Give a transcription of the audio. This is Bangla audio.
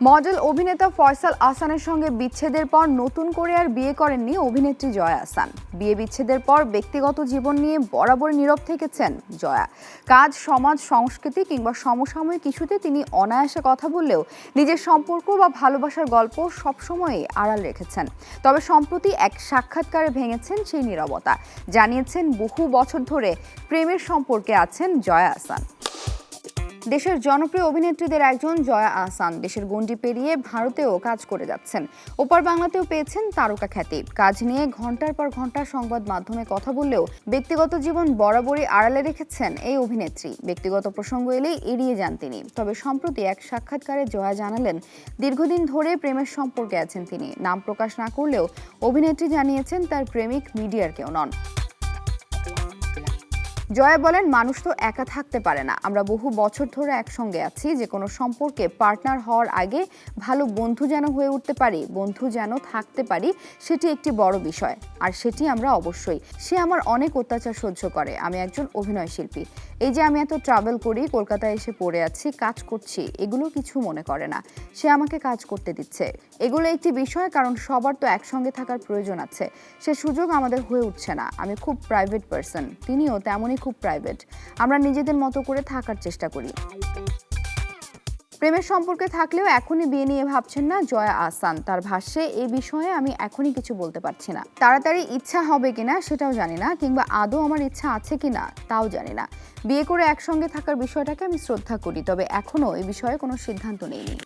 মডেল অভিনেতা ফয়সাল আসানের সঙ্গে বিচ্ছেদের পর নতুন করে আর বিয়ে করেননি অভিনেত্রী জয়া আসান বিয়ে বিচ্ছেদের পর ব্যক্তিগত জীবন নিয়ে বরাবর নীরব থেকেছেন জয়া। কাজ, সমাজ, সংস্কৃতি কিংবা সমসাময়িক কিছুতে তিনি অনায়াসে কথা বললেও নিজের সম্পর্ক বা ভালোবাসার গল্প সবসময়ই আড়াল রেখেছেন। তবে সম্প্রতি এক সাক্ষাৎকারে ভেঙেছেন সেই নীরবতা। জানিয়েছেন, বহু বছর ধরে প্রেমের সম্পর্কে আছেন জয়া আসান দেশের জনপ্রিয় অভিনেত্রীদের একজন জয়া আহসান দেশের গণ্ডি পেরিয়ে ভারতেও কাজ করে যাচ্ছেন। ওপার বাংলাতেও পেয়েছেন তারকা খ্যাতি। কাজ নিয়ে ঘণ্টার পর ঘণ্টা সংবাদ মাধ্যমে কথা বললেও ব্যক্তিগত জীবন বরাবরই আড়ালে রেখেছেন এই অভিনেত্রী। ব্যক্তিগত প্রসঙ্গ এলেই এড়িয়ে যান তিনি। তবে সম্প্রতি এক সাক্ষাৎকারে জয়া জানালেন, দীর্ঘদিন ধরে প্রেমের সম্পর্কে আছেন তিনি। নাম প্রকাশ না করলেও অভিনেত্রী জানিয়েছেন তার প্রেমিক মিডিয়ার কেউ নন। জয়া বলেন, মানুষ তো একা থাকতে পারে না। আমরা বহু বছর ধরে একসঙ্গে আছি, যে কোনো সম্পর্কে পার্টনার হওয়ার আগে ভালো বন্ধু যেন হয়ে উঠতে পারি, বন্ধু যেন থাকতে পারি, সেটি একটি বড় বিষয়। আর সেটি আমরা অবশ্যই। সে আমার অনেক অত্যাচার সহ্য করে। আমি একজন অভিনয় শিল্পী। এই যে আমি এত ট্রাভেল করি, কলকাতায় এসে পড়ে আছি, কাজ করছি, এগুলো কিছু মনে করে না। সে আমাকে কাজ করতে দিচ্ছে। এগুলো একটি বিষয়, কারণ সবার তো একসঙ্গে থাকার প্রয়োজন আছে। সে সুযোগ আমাদের হয়ে উঠছে না। আমি খুব প্রাইভেট পার্সন তিনিও তেমনই খুব প্রাইভেট আমরা নিজেদের মতো করে থাকার চেষ্টা করি। প্রেমের সম্পর্কে থাকলেও এখনই বিয়ে নিয়ে ভাবছেন না জয়া আসান তার ভাষ্যে, এ বিষয়ে আমি এখনই কিছু বলতে পারছি না। তাড়াতাড়ি ইচ্ছা হবে কিনা সেটাও জানি না, কিংবা আদৌ আমার ইচ্ছা আছে কিনা তাও জানি না। বিয়ে করে একসঙ্গে থাকার বিষয়টাকে আমি শ্রদ্ধা করি, তবে এখনও এ বিষয়ে কোনো সিদ্ধান্ত নেইনি।